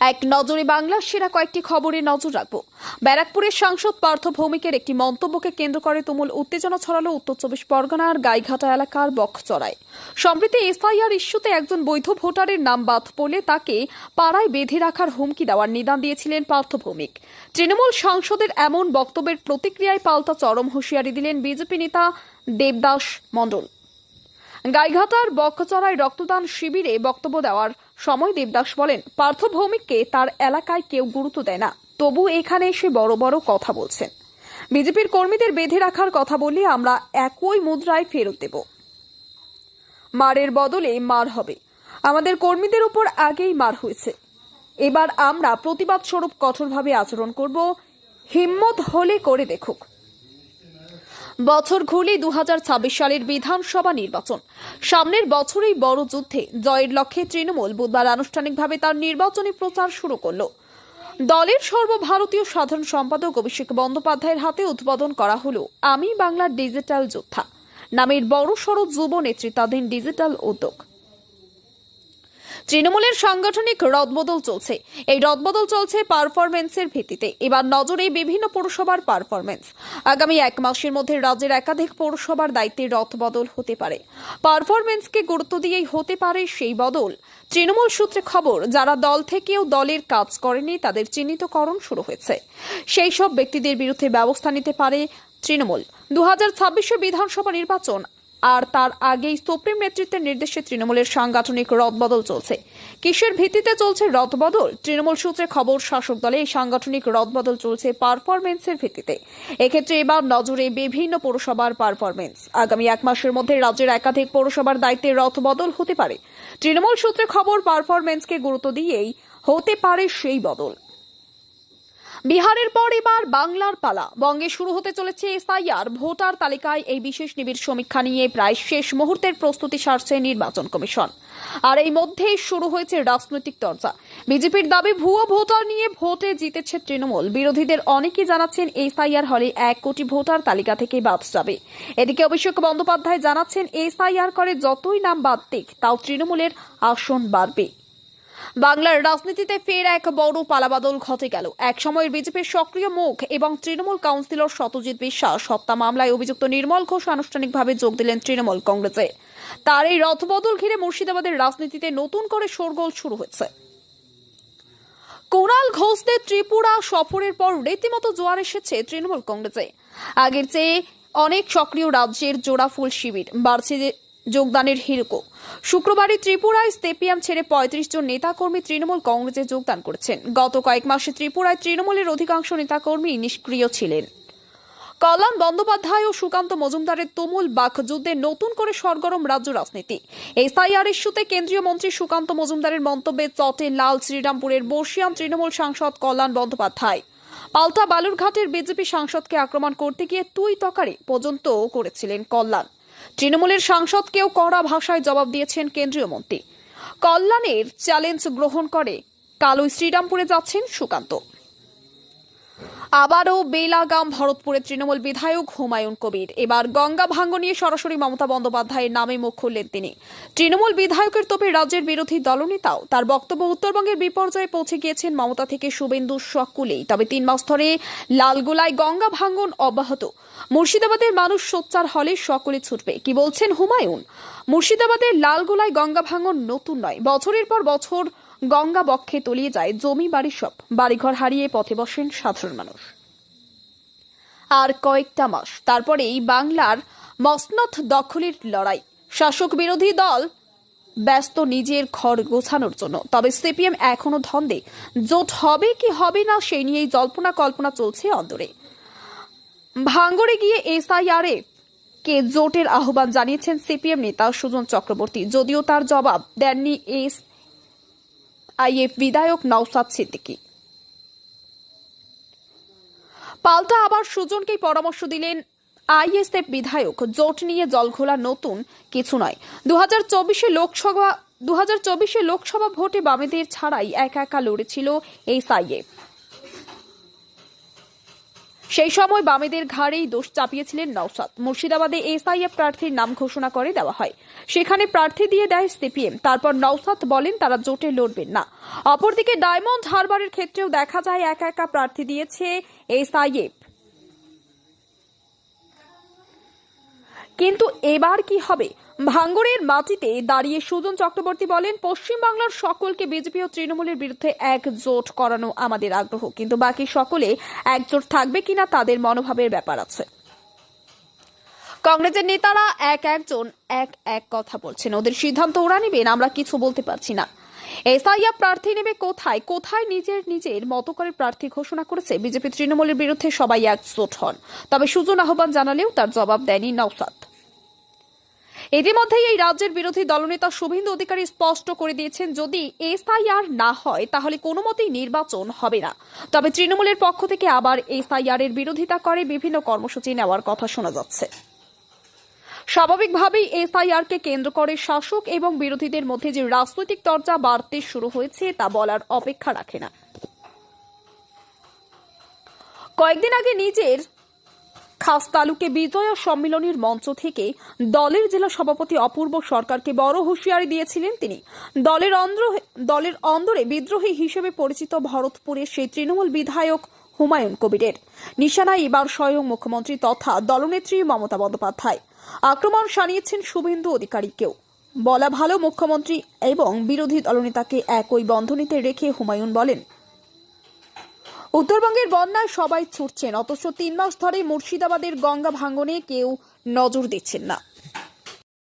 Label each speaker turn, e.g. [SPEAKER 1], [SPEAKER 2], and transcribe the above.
[SPEAKER 1] এক নজরে বাংলার সেরা কয়েকটি খবরে নজর রাখব। ব্যারাকপুরের সাংসদ পার্থ ভৌমিকের একটি মন্তব্যকে কেন্দ্র করে তুমুল উত্তেজনা ছড়ালো উত্তর চব্বিশ পরগনার গাইঘাটা এলাকার বকচড়ায়। সম্প্রতি এসআইআর ইস্যুতে একজন বৈধ ভোটারের নাম বাদ পড়লে তাকে পাড়ায় বেঁধে রাখার হুমকি দেওয়ার নিদান দিয়েছিলেন পার্থ ভৌমিক। তৃণমূল সাংসদের এমন বক্তব্যের প্রতিক্রিয়ায় পাল্টা চরম হুঁশিয়ারি দিলেন বিজেপি নেতা দেবদাস মণ্ডল। গাইঘাটার বক্ষচড়ায় রক্তদান শিবিরে বক্তব্য দেওয়ার সময় দেবদাস বলেন পার্থ ভৌমিককে তার এলাকায় কেউ গুরুত্ব দেয় না। তবু এখানে এসে বড় বড় কথা বলছেন। বিজেপির কর্মীদের বেঁধে রাখার কথা বললে আমরা একই মুদ্রায় ফেরত দেব। মারের বদলে মার হবে। আমাদের কর্মীদের উপর আগেই মার হয়েছে। এবার আমরা প্রতিবাদ স্বরূপ কঠোরভাবে আচরণ করব। হিম্মত হলে করে দেখুক। বছর ঘুরলে দু সালের বিধানসভা নির্বাচন। সামনের বছরেই বড় যুদ্ধে জয়ের লক্ষ্যে তৃণমূল বুধবার আনুষ্ঠানিকভাবে তার নির্বাচনী প্রচার শুরু করল। দলের সর্বভারতীয় সাধারণ সম্পাদক অভিষেক বন্দ্যোপাধ্যায়ের হাতে উদ্বোধন করা হল আমি বাংলার ডিজিটাল যোদ্ধা। নামের বড় বড়সড় যুব নেতৃত্বাধীন ডিজিটাল উদ্যোগ। তৃণমূলের সাংগঠনিক রদবদল চলছে। এই রদবদল চলছে পারফরমেন্সের ভিত্তিতে। এবার নজরে বিভিন্ন পৌরসভার পারফরমেন্স আগামী এক মাসের মধ্যে রাজ্যের একাধিক পৌরসভার দায়িত্বে রদবদল হতে পারে। পারফরমেন্সকে গুরুত্ব দিয়েই হতে পারে সেই বদল। তৃণমূল সূত্রে খবর, যারা দল থেকেও দলের কাজ করেনি, তাদের চিহ্নিতকরণ শুরু হয়েছে। সেই সব ব্যক্তিদের বিরুদ্ধে ব্যবস্থা নিতে পারে তৃণমূল। দু হাজার বিধানসভা নির্বাচন আর তার আগেই সুপ্রিম নেতৃত্বের নির্দেশে তৃণমূলের সাংগঠনিক রদবদল চলছে। কিসের ভিত্তিতে চলছে রদবদল? তৃণমূল সূত্রে খবর, শাসক দলে এই সাংগঠনিক রদবদল চলছে পারফরমেন্সের ভিত্তিতে। এক্ষেত্রে এবার নজরে বিভিন্ন পৌরসভার পারফরমেন্স আগামী এক মাসের মধ্যে রাজ্যের একাধিক পৌরসভার দায়িত্বে রদবদল হতে পারে। তৃণমূল সূত্রে খবর পারফরমেন্সকে গুরুত্ব দিয়েই হতে পারে সেই বদল। বিহারের পর এবার বাংলার পালা। বঙ্গে শুরু হতে চলেছে এসআইআর। ভোটার তালিকায় এই বিশেষ নিবিড় সমীক্ষা নিয়ে প্রায় শেষ মুহূর্তের প্রস্তুতি সারছে নির্বাচন কমিশন। আর এই মধ্যেই শুরু হয়েছে রাজনৈতিক চর্চা। বিজেপির দাবি, ভুয়ো ভোটার নিয়ে ভোটে জিতেছে তৃণমূল। বিরোধীদের অনেকেই জানাচ্ছেন এসআইআর হলে এক কোটি ভোটার তালিকা থেকে বাদ যাবে। এদিকে অভিষেক বন্দ্যোপাধ্যায় জানাচ্ছেন, এসআইআর করে যতই নাম বাদ দিক, তাও তৃণমূলের আসন বাড়বে। বাংলার রাজনীতিতে ফের এক বড় পালাবাদল ঘটে গেল। এক সময়ের বিজেপির সক্রিয় মুখ এবং তৃণমূল কাউন্সিলর সত্যজিৎ বিশ্বাস হত্যা মামলায় অভিযুক্ত নির্মল ঘোষ আনুষ্ঠানিকভাবে যোগ দিলেন তৃণমূল কংগ্রেসে। তার এই রথবদল ঘিরে মুর্শিদাবাদের রাজনীতিতে নতুন করে শোরগোল শুরু হয়েছে। কুণাল ঘোষদের ত্রিপুরা সফরের পর রীতিমতো জোয়ার এসেছে তৃণমূল কংগ্রেসে। আগের চেয়ে অনেক সক্রিয় রাজ্যের জোড়াফুল শিবির। বাড়ছে যোগদানের হিরকো শুক্রবারই ত্রিপুরায় স্টেপিয়াম ছেড়ে পঁয়ত্রিশ জন নেতাকর্মী তৃণমূল কংগ্রেসে যোগদান করেছেন। গত কয়েক মাসে ত্রিপুরায় তৃণমূলের অধিকাংশ নেতাকর্মী নিষ্ক্রিয় ছিলেন। কল্যাণ বন্দ্যোপাধ্যায় ও সুকান্ত মজুমদারের তুমুল বাকযুদ্ধে নতুন করে সরগরম রাজ্য রাজনীতি। এসআইআর ইস্যুতে কেন্দ্রীয় মন্ত্রী সুকান্ত মজুমদারের মন্তব্যে চটে লাল শ্রীরামপুরের বর্ষিয়ান তৃণমূল সাংসদ কল্যাণ বন্দ্যোপাধ্যায়। পাল্টা বালুরঘাটের বিজেপি সাংসদকে আক্রমণ করতে গিয়ে তুই তকারি পর্যন্ত করেছিলেন কল্যাণ। তৃণমূলের সাংসদকেও কড়া ভাষায় জবাব দিয়েছেন কেন্দ্রীয় মন্ত্রী। কল্যাণের চ্যালেঞ্জ গ্রহণ করে কালই শ্রীরামপুরে যাচ্ছেন সুকান্ত। আবারও বেলাগাম, ভরতপুরের তৃণমূল বিধায়ক হুমায়ুন কবির। এবার গঙ্গা ভাঙ্গ নিয়ে সরাসরি মমতা বন্দ্যোপাধ্যায়ের নামে মুখ খুললেন তিনি। তৃণমূল বিধায়কের তোপে রাজ্যের বিরোধী দলনেতাও তার বক্তব্য উত্তরবঙ্গের বিপর্যয়ে পৌঁছে গিয়েছেন মমতা থেকে শুভেন্দু সকলেই। তবে তিন মাস ধরে লালগোলায় গঙ্গা ভাঙ্গন অব্যাহত। মুর্শিদাবাদের মানুষ সোচ্চার হলে সকলে ছুটবে। কি বলছেন হুমায়ুন? মুর্শিদাবাদের লালগোলায় গঙ্গা ভাঙ্গন নতুন নয়। বছরের পর বছর গঙ্গা বক্ষে তলিয়ে যায় জমি বাড়ি সব। বাড়িঘর হারিয়ে পথে বসেন সাধারণ মানুষ। আর কয়েকটা মাস, তারপরেই বাংলার মসনদ দখলের লড়াই। শাসক বিরোধী দল ব্যস্ত নিজের ঘর গোছানোর জন্য। তবে সিপিএম এখনও ধন্দে। জোট হবে কি হবে না সেই নিয়েই জল্পনা কল্পনা চলছে অন্তরে ভাঙ্গরে গিয়ে এসআইআর কে জোটের আহ্বান জানিয়েছেন সিপিএম নেতা সুজন চক্রবর্তী। যদিও তার জবাব দেননি এস আইএফ বিধায়ক নওসাদ সিদ্দিকী। পাল্টা আবার সুজনকেই পরামর্শ দিলেন আইএসএফ বিধায়ক। জোট নিয়ে জলঘোলা নতুন কিছু নয়। দু হাজার লোকসভা দু হাজার লোকসভা ভোটে বামেদের ছাড়াই একা একা লড়েছিল এই সাইএফ সেই সময় বামেদের ঘাড়েই দোষ চাপিয়েছিলেন নওশাদ। মুর্শিদাবাদে এসআইএফ প্রার্থীর নাম ঘোষণা করে দেওয়া হয়। সেখানে প্রার্থী দিয়ে দেয় সিপিএম। তারপর নওশাদ বলেন, তারা জোটে লড়বেন না। অপরদিকে ডায়মন্ড হারবারের ক্ষেত্রেও দেখা যায়, একা একা প্রার্থী দিয়েছে এসআইএফ। কিন্তু এবার কি হবে? ভাঙ্গরের মাটিতে দাঁড়িয়ে সুজন চক্রবর্তী বলেন, পশ্চিমবাংলার সকলকে বিজেপি ও তৃণমূলের বিরুদ্ধে একজোট করানো আমাদের আগ্রহ, কিন্তু বাকি সকলে একজোট থাকবে কিনা তাদের মনোভাবের ব্যাপার আছে। কংগ্রেসের নেতারা এক একজন এক এক কথা বলছেন। ওদের সিদ্ধান্ত ওরা নেবেন আমরা কিছু বলতে পারছি না। এসআইআর প্রার্থী নেবে কোথায়? কোথায় নিজের নিজের মতো করে প্রার্থী ঘোষণা করেছে বিজেপি তৃণমূলের বিরুদ্ধে সবাই একজোট হন। তবে সুজন আহ্বান জানালেও তার জবাব দেয়নি নওসাদ ইতিমধ্যেই এই রাজ্যের বিরোধী দলনেতা শুভেন্দু অধিকারী স্পষ্ট করে দিয়েছেন, যদি এসআইআর না হয়, তাহলে কোনো মতেই নির্বাচন হবে না। তবে তৃণমূলের পক্ষ থেকে আবার এসআইআর এর বিরোধিতা করে বিভিন্ন কর্মসূচি নেওয়ার কথা শোনা যাচ্ছে। স্বাভাবিকভাবেই এসআইআর কে কেন্দ্র করে শাসক এবং বিরোধীদের মধ্যে যে রাজনৈতিক চর্চা বাড়তে শুরু হয়েছে, তা বলার অপেক্ষা রাখে না। কয়েকদিন আগে নিজের খাস তালুকে বিজয়া সম্মেলনের মঞ্চ থেকে দলের জেলা সভাপতি অপূর্ব সরকারকে বড় হুঁশিয়ারি দিয়েছিলেন তিনি। দলের অন্ধ্র দলের অন্দরে বিদ্রোহী হিসেবে পরিচিত ভরতপুরের সেই তৃণমূল বিধায়ক হুমায়ুন কবিরের। নিশানায় এবার স্বয়ং মুখ্যমন্ত্রী তথা দলনেত্রী মমতা বন্দ্যোপাধ্যায়। আক্রমণ সানিয়েছেন শুভেন্দু অধিকারীকেও। বলা ভালো মুখ্যমন্ত্রী এবং বিরোধী দলনেতাকে একই বন্ধনীতে রেখে হুমায়ুন বলেন উত্তরবঙ্গের বন্যায় সবাই ছুটছেন, অথচ তিন মাস ধরে মুর্শিদাবাদের গঙ্গা ভাঙনে কেউ নজর দিচ্ছেন না।